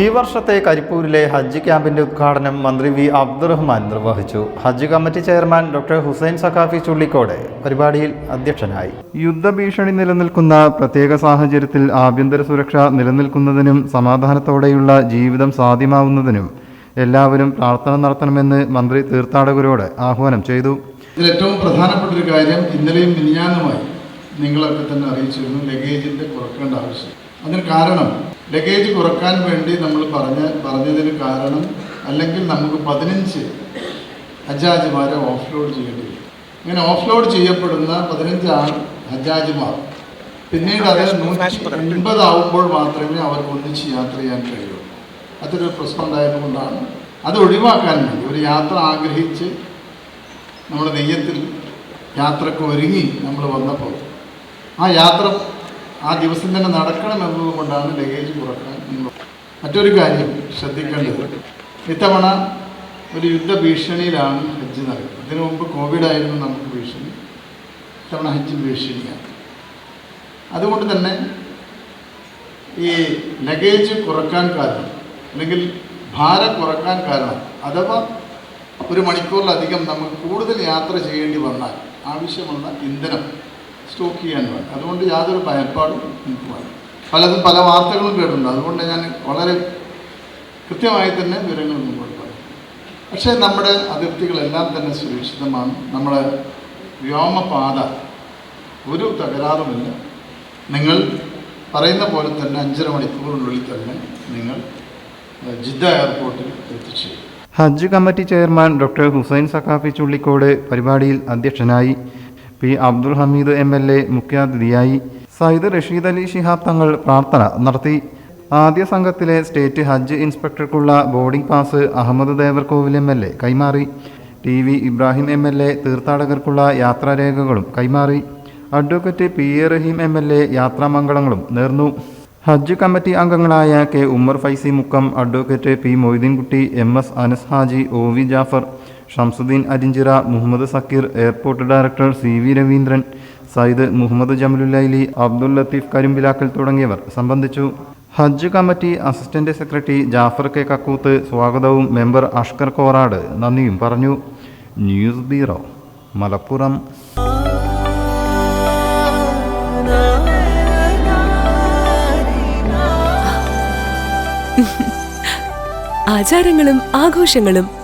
ഈ വർഷത്തെ കരിപ്പൂരിലെ ഹജ്ജ് ക്യാമ്പിന്റെ ഉദ്ഘാടനം മന്ത്രി വി അബ്ദുറഹ്മാൻ നിർവഹിച്ചു. Hajj committee chairman doctor Hussain Saqafi Chullikode പരിപാടിയിൽ അധ്യക്ഷനായി. യുദ്ധഭീഷണി നിലനിൽക്കുന്ന പ്രത്യേക സാഹചര്യത്തിൽ ആഭ്യന്തര സുരക്ഷ നിലനിൽക്കുന്നതിനും സമാധാനത്തോടെയുള്ള ജീവിതം സാധ്യമാവുന്നതിനും എല്ലാവരും പ്രാർത്ഥന നടത്തണമെന്ന് മന്ത്രി തീർത്ഥാടകരോട് ആഹ്വാനം ചെയ്തു. ഇതിൽ ഏറ്റവും പ്രധാനപ്പെട്ട ഒരു കാര്യം ഇന്നലെയും മിനിഞ്ഞാനുമായി നിങ്ങളൊക്കെ തന്നെ അറിയിച്ചിരുന്നു ലഗേജിന്റെ കുറക്കേണ്ട ആവശ്യം. അതിന് കാരണം ലഗേജ് കുറയ്ക്കാൻ വേണ്ടി നമ്മൾ പറഞ്ഞ പറഞ്ഞതിന് കാരണം അല്ലെങ്കിൽ നമുക്ക് പതിനഞ്ച് ഹജ്ജാജിമാരെ ഓഫ്ലോഡ് ചെയ്യേണ്ടി വരും ഇങ്ങനെ ഓഫ് ലോഡ് ചെയ്യപ്പെടുന്ന പതിനഞ്ച് ആൾ ഹജ്ജാജിമാർ. പിന്നീട് അത് നൂറ്റി എൺപതാവുമ്പോൾ മാത്രമേ അവർക്ക് ഒന്നിച്ച് യാത്ര ചെയ്യാൻ കഴിയൂ അതൊരു പ്രശ്നം ഉണ്ടായതുകൊണ്ടാണ് അത് ഒഴിവാക്കാൻ വേണ്ടി ഒരു യാത്ര ആഗ്രഹിച്ച് നമ്മുടെ നെയ്യത്തിൽ യാത്രയ്ക്ക് ഒരുങ്ങി നമ്മൾ വന്നപ്പോൾ ആ യാത്ര ആ ദിവസം തന്നെ നടക്കണം എന്നതുകൊണ്ടാണ് ലഗേജ് കുറയ്ക്കാൻ മറ്റൊരു കാര്യം ശ്രദ്ധിക്കേണ്ടത്. ഇത്തവണ ഒരു യുദ്ധ ഭീഷണിയിലാണ് ഹജ്ജ് നടക്കുന്നത്. ഇതിനു മുമ്പ് കോവിഡായിരുന്നു നമുക്ക് ഭീഷണി. ഇത്തവണ ഹജ്ജ് ഭീഷണിയാണ്. അതുകൊണ്ട് തന്നെ ഈ ലഗേജ് കുറയ്ക്കാൻ കാരണം അല്ലെങ്കിൽ ഭാരം കുറയ്ക്കാൻ കാരണം അഥവാ ഒരു മണിക്കൂറിലധികം നമുക്ക് കൂടുതൽ യാത്ര ചെയ്യേണ്ടി വന്നാൽ ആവശ്യമുള്ള ഇന്ധനം സ്റ്റോക്ക് ചെയ്യാൻ അതുകൊണ്ട് യാതൊരു ഭയപ്പാടും എനിക്ക് വേണം പലതും പല വാർത്തകളും കേട്ടിട്ടുണ്ട്. അതുകൊണ്ട് ഞാൻ വളരെ കൃത്യമായി തന്നെ വിവരങ്ങൾ മുമ്പോട്ട് പറയും. പക്ഷേ നമ്മുടെ അതിർത്തികളെല്ലാം തന്നെ സുരക്ഷിതമാണ്. നമ്മുടെ വ്യോമപാത ഒരു തകരാറുമില്ല. നിങ്ങൾ പറയുന്ന പോലെ തന്നെ അഞ്ചര മണിക്കൂറിനുള്ളിൽ തന്നെ നിങ്ങൾ ജിദ്ദ എയർപോർട്ടിൽ എത്തിച്ചേരും. Hajj committee chairman doctor Hussain Saqafi Chullikode പരിപാടിയിൽ അധ്യക്ഷനായി P. Abdul Hameed M. L. A. മുഖ്യാതിഥിയായി സയ്യിദ് റഷീദ് അലി ശിഹാബ് തങ്ങൾ പ്രാർത്ഥന നടത്തി. ആദ്യ സംഘത്തിലെ state Hajj ഇൻസ്പെക്ടർക്കുള്ള boarding pass Ahammed Devarkovil M. L. A. കൈമാറി. T. V. Ibrahim M. L. A. തീർത്ഥാടകർക്കുള്ള യാത്രാരേഖകളും കൈമാറി. Advocate P. A. Rahim M. L. A. യാത്രാമംഗളങ്ങളും നേർന്നു. ഹജ്ജ് കമ്മിറ്റി അംഗങ്ങളായ K. Ummer Faizy Mukkam advocate P. Moideenkutty M. S. Anas Haji O. V. Jafar Shamsuddin Arinchira Muhammad Zakir airport director C V Raveendran Syed Muhammad Jamalullaili Abdul Latheef Karimpilakkal തുടങ്ങിയവർ സംബന്ധിച്ചു. Hajj committee assistant secretary Jafar K Kakkooth സ്വാഗതവും member Ashkar Korad നന്ദിയും പറഞ്ഞു. News bureau Malappuram. ആചാരങ്ങളും ആഘോഷങ്ങളും